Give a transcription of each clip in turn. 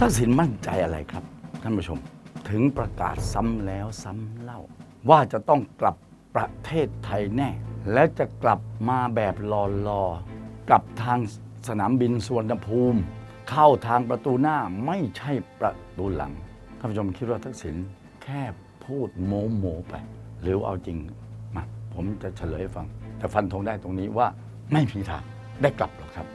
ทักษิณมั่นใจอะไรครับ ท่านผู้ชม ถึงประกาศซ้ำแล้วซ้ำเล่า ว่าจะต้องกลับประเทศไทยแน่ และจะกลับมาแบบรอรอๆกลับทางสนามบินสวนภูมิ เข้าทางประตูหน้าไม่ใช่ประตูหลัง ท่านผู้ชมคิดว่าทักษิณแค่พูดโมโมไป หรือเอาจริงมาผมจะเฉลยให้ฟัง แต่ฟันธงได้ตรงนี้ว่าไม่มีทางได้กลับหรอกครับ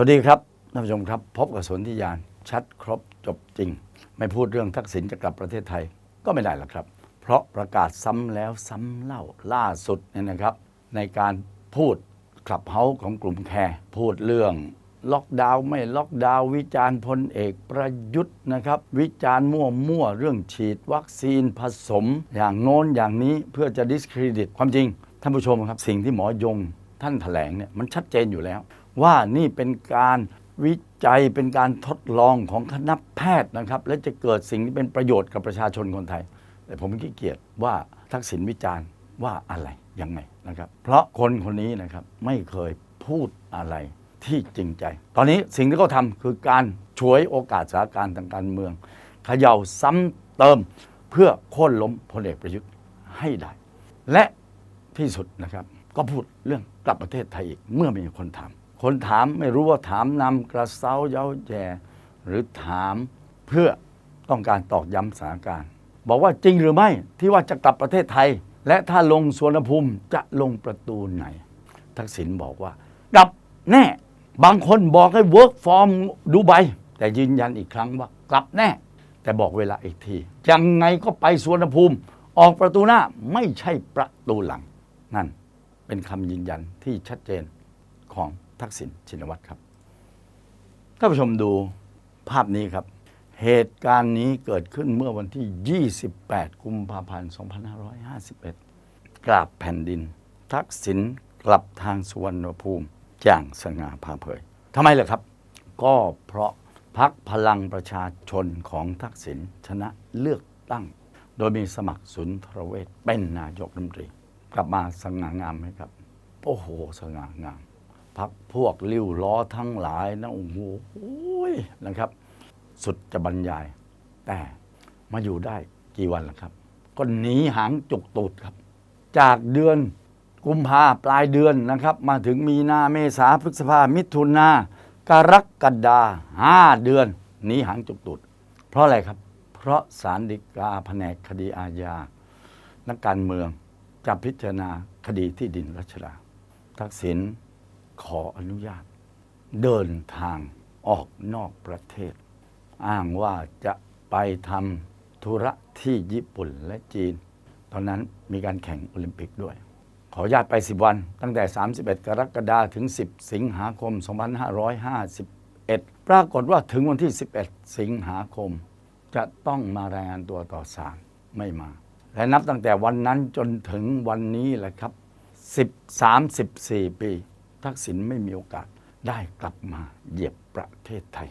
สวัสดีครับท่านผู้ชมครับ พบกับสนธิยานชัดครบจบจริง ไม่พูดเรื่องทักษิณจะกลับประเทศไทยก็ไม่ได้หรอกครับ เพราะประกาศซ้ำแล้วซ้ำเล่าล่าสุดเนี่ยนะครับ ในการพูดคลับเฮาของกลุ่มแคร์พูดเรื่องล็อกดาวน์ไม่ล็อกดาวน์วิจารณ์พลเอกประยุทธ์นะครับ วิจารณ์มั่วมั่วๆเรื่องฉีดวัคซีนผสม อย่างโน้นอย่างนี้เพื่อจะ discredit ความจริงท่านผู้ชมครับสิ่งที่หมอยงท่านแถลงเนี่ยมันชัดเจนอยู่แล้ว ว่านี่เป็นการวิจัยเป็นการทดลองของคณะแพทย์นะครับ และจะเกิดสิ่งที่เป็นประโยชน์กับประชาชนคนไทย แต่ผมขี้เกียจว่าทักษิณวิจารณ์ว่าอะไรยังไงนะครับ เพราะคนคนนี้นะครับไม่เคยพูดอะไรที่จริงใจ ตอนนี้สิ่งที่เขาทำคือการฉวยโอกาสสถานการณ์ทางการเมืองเขย่าซ้ำเติมเพื่อโค่นล้มพลเอกประยุทธ์ให้ได้ และที่สุดนะครับ ก็พูดเรื่องกลับประเทศไทยอีกเมื่อมีคนถาม คนถามไม่รู้ว่าถามนำกระเซ้าเย้าแย่หรือถามเพื่อต้องการตอกย้ำสถานการณ์บอกว่าจริงหรือไม่ที่ว่าจะกลับประเทศไทย และถ้าลงสวนภูมิจะลงประตูไหน ทักษิณบอกว่ากลับแน่ บางคนบอกให้ work from ดูไบแต่ยืนยันอีกครั้งว่ากลับแน่ แต่บอกเวลาอีกที ยังไงก็ไปสวนภูมิ ออกประตูหน้าไม่ใช่ประตูหลัง นั่นเป็นคำยืนยันที่ชัดเจนของ ทักษิณชินวัตรครับท่านผู้ชมดูภาพนี้ครับ เหตุการณ์นี้เกิดขึ้นเมื่อวันที่ 28 กุมภาพันธ์ 2551 กราบแผ่นดิน ทักษิณกลับทางสุวรรณภูมิอย่างสง่าผ่าเผยทำไมล่ะครับ ก็เพราะพักพลังประชาชนของทักษิณชนะเลือกตั้ง โดยมีสมัครสุนทรเวชเป็นนายกรัฐมนตรี กลับมาสง่างามไหมครับ โอ้โห สง่างาม พักพวกลิ้วล้อทั้งหลายนะโอ้โหนะครับ สุดจะบรรยาย แต่มาอยู่ได้กี่วันล่ะครับ ก็หนีหางจุกตูดครับ จากเดือนกุมภาปลายเดือนนะครับ มาถึงมีนาเมษาพฤษภามิถุนากรกฎาห้าเดือนหนีหางจุกตูด เพราะอะไรครับ เพราะสารฎีกาแผนกคดีอาญานักการเมืองจะพิจารณาคดีที่ดินรัชดาทักษิณ ขออนุญาต เดินทางออกนอกประเทศ อ้างว่าจะไปทำธุระที่ญี่ปุ่นและจีน ตอนนั้นมีการแข่งโอลิมปิกด้วย ขออนุญาตไป 10 วัน ตั้งแต่ 31 กรกฎาคมถึง 10 สิงหาคม 2551 ปรากฏว่าถึงวันที่ 11 สิงหาคม จะต้องมารายงานตัวต่อศาลไม่มา และนับตั้งแต่วันนั้นจนถึงวันนี้แหละครับ 13 14 ปี ทักษิณไม่มีโอกาสได้กลับมาเหยียบประเทศไทย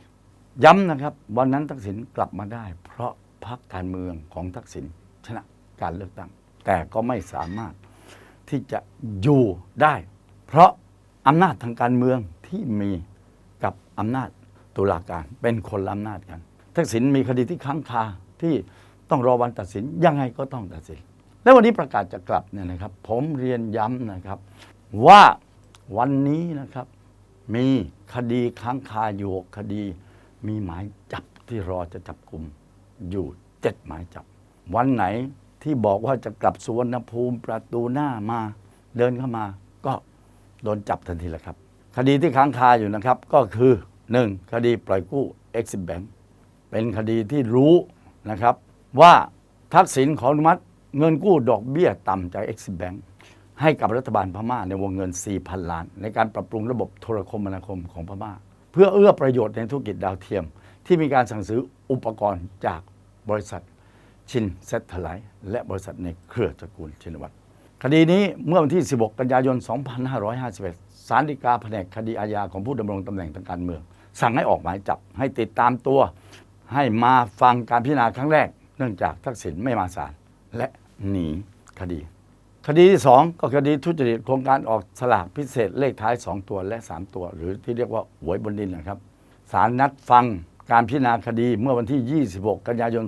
ย้ำนะครับ วันนั้นทักษิณกลับมาได้ เพราะพรรคการเมืองของทักษิณชนะการเลือกตั้ง แต่ก็ไม่สามารถที่จะอยู่ได้ เพราะอำนาจทางการเมืองที่มีกับอำนาจตุลาการเป็นคนละอำนาจกัน ทักษิณมีคดีที่ค้างคาที่ต้องรอวันตัดสินยังไงก็ต้องตัดสิน และวันนี้ประกาศจะกลับเนี่ยนะครับ ผมเรียนย้ำนะครับว่า วันนี้นะครับ มีคดีค้างคาอยู่คดี มีหมายจับที่รอจะจับกลุ่มอยู่เจ็ดหมายจับ วันไหนที่บอกว่าจะกลับสุวรรณภูมิประตูหน้ามา เดินเข้ามา ก็โดนจับทันทีแหละครับ คดีที่ค้างคาอยู่นะครับ ก็คือ 1. คดีปล่อยกู้ Exim Bank เป็นคดีที่รู้นะครับ ว่าทักษิณขออนุมัติเงินกู้ดอกเบี้ยต่ำจาก Exim Bank ให้กับรัฐบาลพม่าในวงเงิน 4,000 ล้าน ในการปรับปรุงระบบโทรคมนาคมของพม่า เพื่อเอื้อประโยชน์ในธุรกิจดาวเทียม ที่มีการสั่งซื้ออุปกรณ์จากบริษัทชินเซตไลท์และบริษัทในเครือตระกูลชินวัตรคดีนี้เมื่อวันที่ 16 กันยายน 2551 ศาลฎีกาแผนกคดีอาญาของผู้ดำรงตำแหน่งทางการเมือง สั่งให้ออกหมายจับให้ติดตามตัว ให้มาฟังการพิจารณาครั้งแรก เนื่องจากทักษิณไม่มาศาลและหนีคดี คดีที่สองก็คดีทุจริตโครงการออกสลากพิเศษเลขท้าย 2 ตัวและ 3 ตัว หรือที่เรียกว่าหวยบนดินนะครับศาลนัดฟังการพิจารณาคดีเมื่อวันที่ 26 กันยายน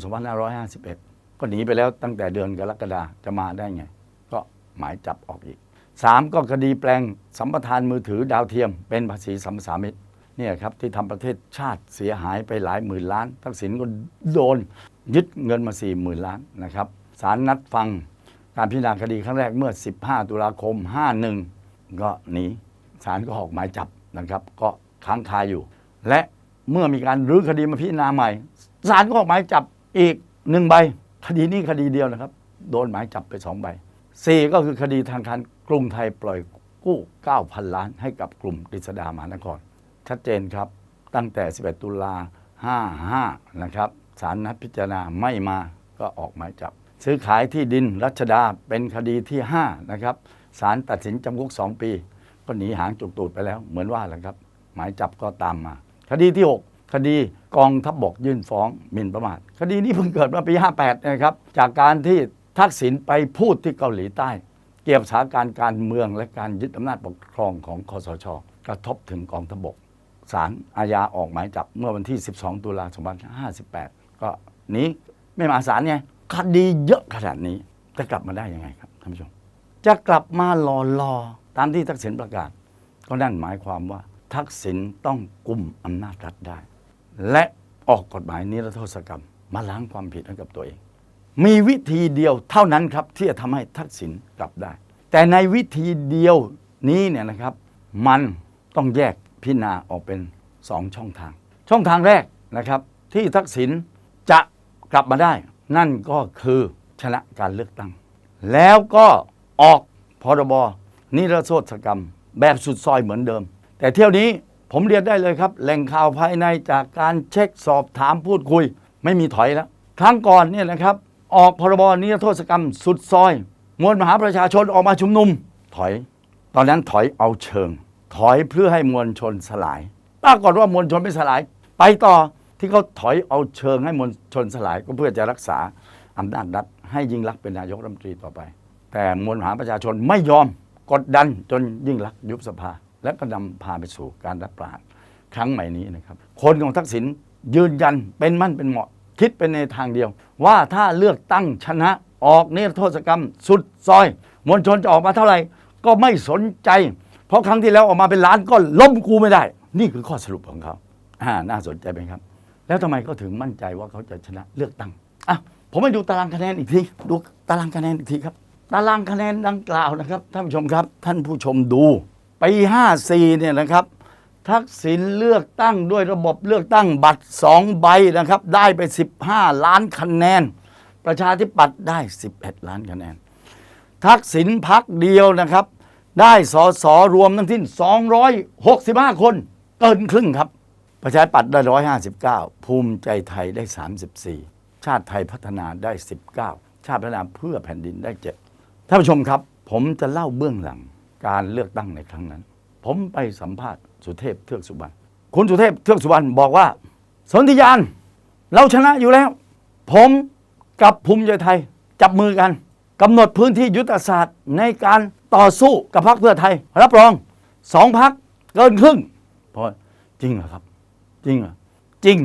2551 ก็หนีไปแล้วตั้งแต่เดือนกรกฎาจะมาได้ไง ก็หมายจับออกอีก 3 ก็คดีแปลงสัมปทานมือถือดาวเทียม เป็นภาษีสัมสามิตเนี่ยครับที่ทำประเทศชาติเสียหายไปหลายหมื่นล้านทักษิณก็โดนยึดเงินมา4 0,000ล้านนะครับศาลนัดฟัง การพิจารณาคดีครั้งแรกเมื่อ 15 ตุลาคม 51 ก็หนีศาลก็ออกหมายจับนะครับ ก็ค้างคาอยู่ และเมื่อมีการรื้อคดีมาพิจารณาใหม่ศาลก็ออกหมายจับอีกหนึ่งใบ คดีนี้คดีเดียวนะครับ โดนหมายจับไปสองใบสี่ก็คือคดีทางการกรุงไทยปล่อยกู้ 9,000 ล้านให้กับกลุ่มกฤษดามหานคร ชัดเจนครับตั้งแต่ 11 ตุลา 55 นะครับศาลนัดพิจารณาไม่มาก็ออกหมายจับ ซื้อขายที่ดินรัชดาเป็นคดีที่ 5 นะครับศาลตัดสินจำคุก 2 ปี ก็หนีหางจุกตูดไปแล้ว เหมือนว่าแหละครับ หมายจับก็ตามมา คดีที่ 6 คดีกองทัพบบกยื่นฟ้องหมิ่นประมาท คดีนี้เพิ่งเกิดเมื่อปี 58 นะครับ จากการที่ทักษิณไปพูดที่เกาหลีใต้ เกี่ยวกับสถานการณ์การเมืองและการยึดอำนาจปกครองของคอสช กระทบถึงกองทัพบกศาลอาญาออกหมายจับเมื่อวันที่ 12 ตุลาคม 2558 ก็หนีไม่มาศาลไง คดีเยอะขนาดนี้จะกลับมาได้ยังไงครับท่านผู้ชม จะกลับมารอรอตามที่ทักษิณประกาศ ก็นั่นหมายความว่าทักษิณต้องกุมอำนาจรัฐได้ และออกกฎหมายนิรโทษกรรม มาล้างความผิดให้กับตัวเอง มีวิธีเดียวเท่านั้นครับที่จะทำให้ทักษิณกลับได้ แต่ในวิธีเดียวนี้เนี่ยนะครับ มันต้องแยกพิจารณาออกเป็นสองช่องทาง ช่องทางแรกนะครับ ที่ทักษิณจะกลับมาได้ นั่นก็คือชนะการเลือกตั้ง แล้วก็ออกพรบนิรโทษกรรม แบบสุดซอยเหมือนเดิม แต่เที่ยวนี้ผมเรียนได้เลยครับ แหล่งข่าวภายในจากการเช็คสอบถามพูดคุย ไม่มีถอยแล้ว ครั้งก่อนเนี่ยนะครับ ออกพรบนิรโทษกรรมสุดซอย มวลมหาประชาชนออกมาชุมนุม ถอย ตอนนั้นถอยเอาเชิง ถอยเพื่อให้มวลชนสลาย ปรากฏว่ามวลชนไม่สลาย ไปต่อ ที่เขาถอยเอาเชิงให้มวลชนสลายก็เพื่อจะรักษาอำนาจรัฐให้ยิ่งรักเป็นนายกรัฐมนตรีต่อไป แต่มวลมหาประชาชนไม่ยอมกดดันจนยิ่งรักยุบสภา และก็นำพาไปสู่การรัฐประหารครั้งใหม่นี้นะครับ คนของทักษิณยืนยันเป็นมั่นเป็นเหมาะ คิดเป็นในทางเดียว ว่าถ้าเลือกตั้งชนะออกนิรโทษกรรม สุดซอย มวลชนจะออกมาเท่าไหร่ ก็ไม่สนใจ เพราะครั้งที่แล้วออกมาเป็นล้านก็ล้มกูไม่ได้ นี่คือข้อสรุปของเขาอ่าน่าสนใจไหมครับ แล้วทำไมเขาถึงมั่นใจว่าเขาจะชนะเลือกตั้งอะผมให้ดูตารางคะแนนอีกที ดูตารางคะแนนอีกทีครับ ตารางคะแนนดังกล่าวนะครับท่านผู้ชมครับ ท่านผู้ชมดูปี54เนี่ยนะครับ ทักษิณเลือกตั้งด้วยระบบเลือกตั้งบัตรสองใบนะครับ ได้ไป 15 ล้านคะแนน ประชาธิปัตย์ได้ 11 ล้านคะแนน ทักษิณพักเดียวนะครับ ได้สอสอรวมทั้งสิ้น 265 คน เกินครึ่งครับ ประชาธิปัตย์ได้ 159 ภูมิใจไทยได้ 34 ชาติไทยพัฒนาได้ 19 ชาติพัฒนาเพื่อแผ่นดินได้7ท่านผู้ชมครับ ผมจะเล่าเบื้องหลังการเลือกตั้งในครั้งนั้น ผมไปสัมภาษณ์สุเทพเทือกสุบรรณคุณสุเทพเทือกสุบรรณบอกว่า สนธิยานเราชนะอยู่แล้ว ผมกับภูมิใจไทยจับมือกันกำหนดพื้นที่ยุทธศาสตร์ในการต่อสู้กับพรรคเพื่อไทย รับรองสองพักเกินครึ่งพราะจริงเหรอครับ จริงเหรอจริง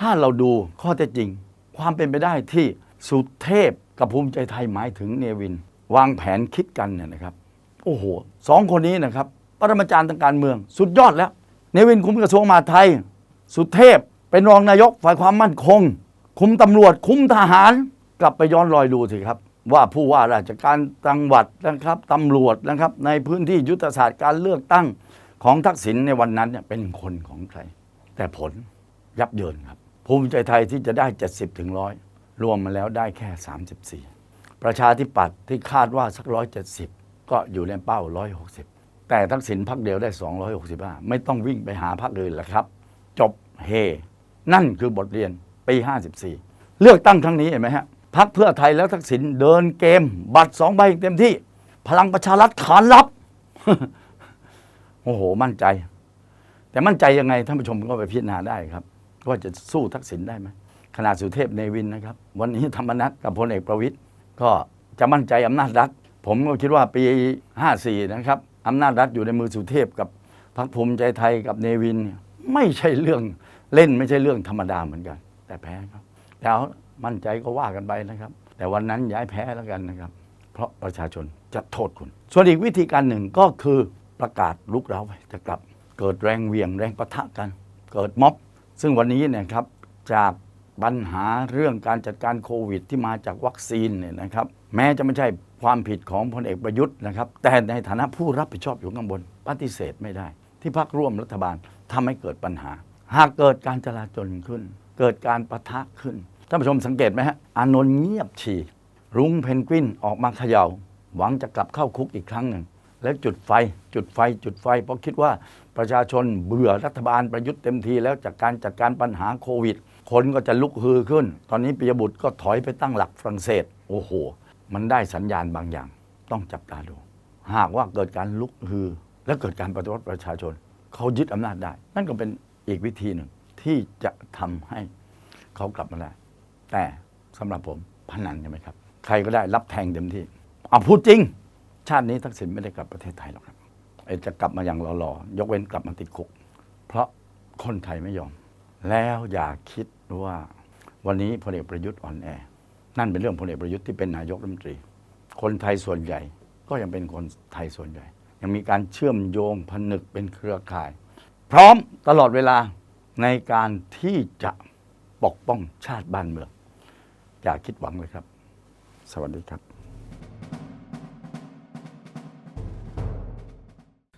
ถ้าเราดูข้อเท็จจริง ความเป็นไปได้ที่สุเทพกับภูมิใจไทยหมายถึงเนวิน วางแผนคิดกันเนี่ยนะครับ โอ้โหสองคนนี้นะครับปรมาจารย์ทางการเมือง สุดยอดแล้ว เนวินคุมกระทรวงมหาดไทย สุเทพเป็นรองนายกฝ่ายความมั่นคง คุมตำรวจคุมทหาร กลับไปย้อนรอยดูสิครับ ว่าผู้ว่าราชการจังหวัดนะครับตำรวจนะครับในพื้นที่ยุทธศาสตร์การเลือกตั้งของทักษิณในวันนั้นเนี่ยเป็นคนของใคร แต่ผลยับเยินครับ ภูมิใจไทยที่จะได้ 70ถึงร้อยรวมมาแล้วได้แค่ 34 ประชาธิปัตย์ที่คาดว่าสักร้อยเจ็ดสิบก็อยู่ในเป้า 160 แต่ทักษิณพักเดียวได้ 265 ไม่ต้องวิ่งไปหาพักอื่นแล้วครับ จบเฮ นั่นคือบทเรียนปี 54 เลือกตั้งครั้งนี้เห็นไหมฮะพักเพื่อไทยแล้วทักษิณเดินเกม บัตรสองใบเต็มที่ พลังประชารัฐขานรับ โอ้โห มั่นใจ แต่มั่นใจยังไงท่านผู้ชมก็ไปพิจารณาได้ครับว่าจะสู้ทักษิณได้ไหมขนาดสุเทพเนวินนะครับ วันนี้ธรรมนัฐกับพลเอกประวิตยก็จะมั่นใจอำนาจรัฐ ผมก็คิดว่าปี 54 นะครับอำนาจรัฐอยู่ในมือสุเทพกับพรรคภูมิใจไทยกับเนวิน ไม่ใช่เรื่องเล่นไม่ใช่เรื่องธรรมดาเหมือนกัน แต่แพ้ครับแต่เอามั่นใจก็ว่ากันไปนะครับ แต่วันนั้นย้ายแพ้แล้วกันนะครับ เพราะประชาชนจะโทษคุณ ส่วนอีกวิธีการหนึ่งก็คือประกาศลุกเราจะกลับ เกิดแรงเหวียงแรงประทะกัน เกิดม็อบ ซึ่งวันนี้เนี่ยครับจากปัญหาเรื่องการจัดการโควิด ที่มาจากวัคซีนเนี่ยนะครับ แม้จะไม่ใช่ความผิดของพลเอกประยุทธ์นะครับ แต่ในฐานะผู้รับผิดชอบอยู่ข้างบน ปฏิเสธไม่ได้ ที่พักร่วมรัฐบาลทำให้เกิดปัญหา หากเกิดการจลาจลขึ้น เกิดการประทะขึ้นท่านผู้ชมสังเกตไหมฮะอานนท์เงียบฉี่รุ้งเพนกวินออกมาเขย่า หวังจะกลับเข้าคุกอีกครั้งหนึ่งแล้วจุดไฟจุดไฟจุดไฟเพราะคิดว่า ประชาชนเบื่อรัฐบาลประยุทธ์เต็มทีแล้วจากการจัดการปัญหาโควิด คนก็จะลุกฮือขึ้น ตอนนี้ปิยบุตรก็ถอยไปตั้งหลักฝรั่งเศส โอ้โห มันได้สัญญาณบางอย่าง ต้องจับตาดู หากว่าเกิดการลุกฮือ และเกิดการปฏิวัติประชาชน เขายึดอำนาจได้ นั่นก็เป็นอีกวิธีหนึ่งที่จะทำให้เขากลับมาได้ แต่สำหรับผมพนันใช่ไหมครับ ใครก็ได้รับแทงเต็มที่เอาพูดจริง ชาตินี้ทักษิณไม่ได้กลับประเทศไทยหรอกครับ ไอ้จะกลับมาอย่างหล่อๆยกเว้นกลับมาติดคุก เพราะคนไทยไม่ยอม แล้วอย่าคิดว่าวันนี้พลเอกประยุทธ์อ่อนแอ นั่นเป็นเรื่องพลเอกประยุทธ์ที่เป็นนายกรัฐมนตรี คนไทยส่วนใหญ่ก็ยังเป็นคนไทยส่วนใหญ่ ยังมีการเชื่อมโยงผนึกเป็นเครือข่าย พร้อมตลอดเวลาในการที่จะปกป้องชาติบ้านเมือง อย่าคิดหวังเลยครับ สวัสดีครับ